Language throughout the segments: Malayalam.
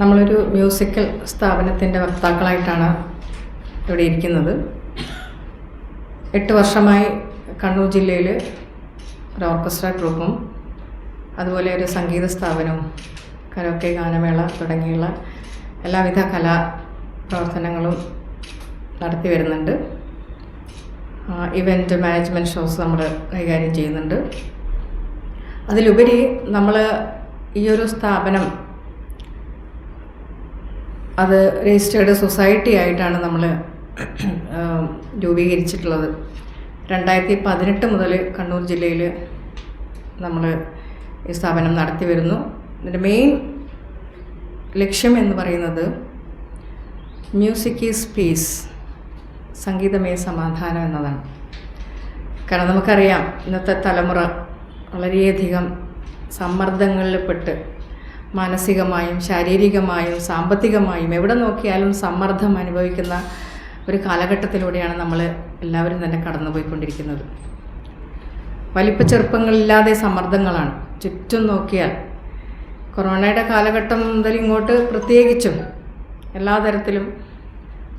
നമ്മളൊരു മ്യൂസിക്കൽ സ്ഥാപനത്തിന്റെ വക്താക്കളായിട്ടാണ് ഇവിടെ ഇരിക്കുന്നത്. എട്ട് വർഷമായി കണ്ണൂർ ജില്ലയിൽ ഒരു ഓർക്കസ്ട്ര ഗ്രൂപ്പും അതുപോലെ ഒരു സംഗീത സ്ഥാപനവും കരോക്കെ ഗാനമേള തുടങ്ങിയുള്ള എല്ലാവിധ കലാ പ്രവർത്തനങ്ങളും നടത്തി വരുന്നുണ്ട്. ഇവന്റ് മാനേജ്മെന്റ് ഷോസ് നമ്മൾ കൈകാര്യം ചെയ്യുന്നുണ്ട്. അതിലുപരി നമ്മൾ ഈ ഒരു സ്ഥാപനം അത് രജിസ്റ്റേർഡ് സൊസൈറ്റി ആയിട്ടാണ് നമ്മൾ രൂപീകരിച്ചിട്ടുള്ളത്. രണ്ടായിരത്തി പതിനെട്ട് മുതൽ കണ്ണൂർ ജില്ലയിൽ നമ്മൾ ഈ സ്ഥാപനം നടത്തി വരുന്നു. ഇതിന്റെ മെയിൻ ലക്ഷ്യം എന്ന് പറയുന്നത് മ്യൂസിക് ഈസ് പീസ് സംഗീതമേ സമാധാനം എന്നതാണ്. കാരണം നമുക്കറിയാം ഇന്നത്തെ തലമുറ വളരെയധികം സമ്മർദ്ദങ്ങളിൽപ്പെട്ട് മാനസികമായും ശാരീരികമായും സാമ്പത്തികമായും എവിടെ നോക്കിയാലും സമ്മർദ്ദം അനുഭവിക്കുന്ന ഒരു കാലഘട്ടത്തിലൂടെയാണ് നമ്മൾ എല്ലാവരും തന്നെ കടന്നുപോയിക്കൊണ്ടിരിക്കുന്നത്. വലിപ്പ ചെറുപ്പങ്ങളില്ലാതെ സമ്മർദ്ദങ്ങളാണ്. ചുറ്റും നോക്കിയാൽ കൊറോണയുടെ കാലഘട്ടം മുതൽ ഇങ്ങോട്ട് പ്രത്യേകിച്ചും എല്ലാ തരത്തിലും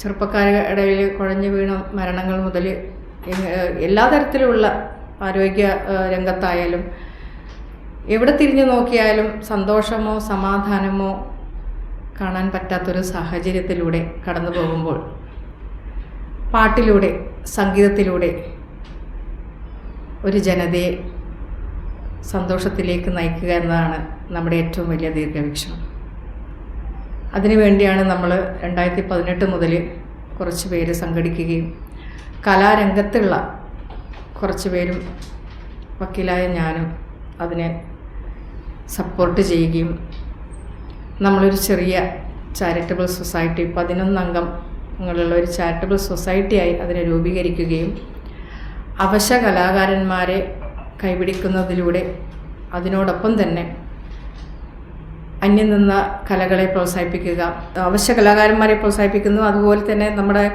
ചെറുപ്പക്കാരുടെ ഇടയിൽ കുഴഞ്ഞു വീണ മരണങ്ങൾ മുതൽ എല്ലാ തരത്തിലുമുള്ള ആരോഗ്യ രംഗത്തായാലും എവിടെ തിരിഞ്ഞു നോക്കിയാലും സന്തോഷമോ സമാധാനമോ കാണാൻ പറ്റാത്തൊരു സാഹചര്യത്തിലൂടെ കടന്നു പോകുമ്പോൾ പാട്ടിലൂടെ സംഗീതത്തിലൂടെ ഒരു ജനതയെ സന്തോഷത്തിലേക്ക് നയിക്കുക എന്നതാണ് നമ്മുടെ ഏറ്റവും വലിയ ദീർഘവീക്ഷണം. അതിനുവേണ്ടിയാണ് നമ്മൾ രണ്ടായിരത്തി പതിനെട്ട് മുതൽ കുറച്ച് പേര് സംഘടിക്കുകയും കലാരംഗത്തുള്ള കുറച്ച് പേരും വക്കീലായ ഞാനും അതിനെ സപ്പോർട്ട് ചെയ്യുകയും നമ്മളൊരു ചെറിയ ചാരിറ്റബിൾ സൊസൈറ്റി പതിനൊന്നംഗങ്ങളുള്ള ഒരു ചാരിറ്റബിൾ സൊസൈറ്റിയായി അതിനെ രൂപീകരിക്കുകയും അവശ കലാകാരന്മാരെ കൈപിടിക്കുന്നതിലൂടെ അതിനോടൊപ്പം തന്നെ അന്യം നിന്ന കലകളെ പ്രോത്സാഹിപ്പിക്കുക അവശ്യ കലാകാരന്മാരെ പ്രോത്സാഹിപ്പിക്കുന്നു. അതുപോലെ തന്നെ നമ്മുടെ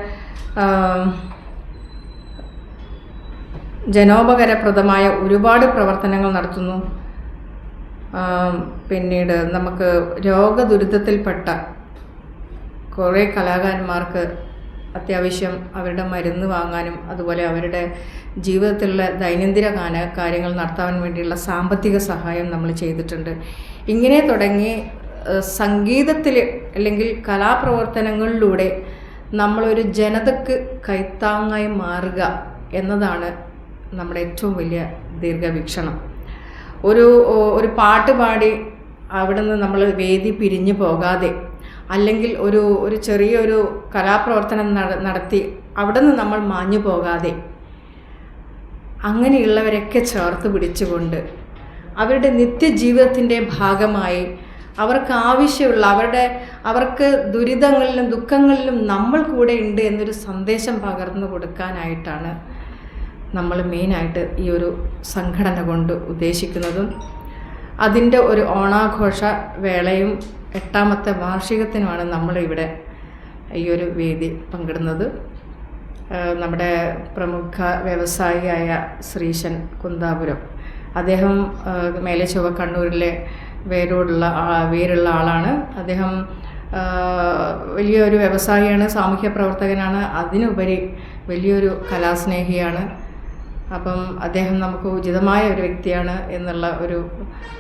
ജനോപകരപ്രദമായ ഒരുപാട് പ്രവർത്തനങ്ങൾ നടത്തുന്നു. പിന്നീട് നമുക്ക് രോഗദുരിതത്തിൽപ്പെട്ട കുറേ കലാകാരന്മാർക്ക് അത്യാവശ്യം അവരുടെ മരുന്ന് വാങ്ങാനും അതുപോലെ അവരുടെ ജീവിതത്തിലുള്ള ദൈനംദിന കാര്യങ്ങൾ നടത്താൻ വേണ്ടിയുള്ള സാമ്പത്തിക സഹായം നമ്മൾ ചെയ്തിട്ടുണ്ട്. ഇങ്ങനെ തുടങ്ങി സംഗീതത്തിൽ അല്ലെങ്കിൽ കലാപ്രവർത്തനങ്ങളിലൂടെ നമ്മളൊരു ജനതക്ക് കൈത്താങ്ങായി മാറുക എന്നതാണ് നമ്മുടെ ഏറ്റവും വലിയ ദീർഘവീക്ഷണം. ഒരു ഒരു പാട്ട് പാടി അവിടെ നിന്ന് നമ്മൾ വേദി പിരിഞ്ഞു പോകാതെ അല്ലെങ്കിൽ ഒരു ഒരു ചെറിയൊരു കലാപ്രവർത്തനം നടത്തി അവിടെ നിന്ന് നമ്മൾ മാഞ്ഞു പോകാതെ അങ്ങനെയുള്ളവരൊക്കെ ചേർത്ത് പിടിച്ചുകൊണ്ട് അവരുടെ നിത്യജീവിതത്തിന്റെ ഭാഗമായി അവർക്ക് ആവശ്യമുള്ള അവരുടെ അവർക്ക് ദുരിതങ്ങളിലും ദുഃഖങ്ങളിലും നമ്മൾ കൂടെ ഉണ്ട് എന്നൊരു സന്ദേശം പകർന്നു കൊടുക്കാനായിട്ടാണ് നമ്മൾ മെയിനായിട്ട് ഈ ഒരു സംഘടന കൊണ്ട് ഉദ്ദേശിക്കുന്നതും അതിന്റെ ഒരു ഓണാഘോഷ വേളയും എട്ടാമത്തെ വാർഷികത്തിനുമാണ് നമ്മളിവിടെ ഈ ഒരു വേദി പങ്കിടുന്നത്. നമ്മുടെ പ്രമുഖ വ്യവസായിയായ ശ്രീശൻ കുന്താപുരം. അദ്ദേഹം മേലെ ചൊവ്വ കണ്ണൂരിലെ വേരോടുള്ള വേരുള്ള ആളാണ്. അദ്ദേഹം വലിയൊരു വ്യവസായിയാണ് സാമൂഹ്യ പ്രവർത്തകനാണ്. അതിനുപരി വലിയൊരു കലാസ്നേഹിയാണ്. അപ്പം അദ്ദേഹം നമുക്ക് ഉചിതമായ ഒരു വ്യക്തിയാണ് എന്നുള്ള ഒരു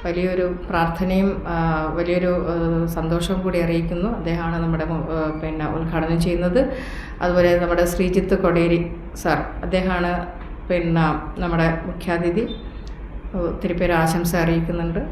വലിയൊരു പ്രാർത്ഥനയും വലിയൊരു സന്തോഷവും കൂടി അറിയിക്കുന്നു. അദ്ദേഹമാണ് നമ്മുടെ പിന്നെ ഉദ്ഘാടനം ചെയ്യുന്നത്. അതുപോലെ നമ്മുടെ ശ്രീജിത്ത് കൊടേരി സാർ അദ്ദേഹമാണ് പിന്നെ നമ്മുടെ മുഖ്യാതിഥി. ഒത്തിരി പേര് ആശംസ അറിയിക്കുന്നുണ്ട്.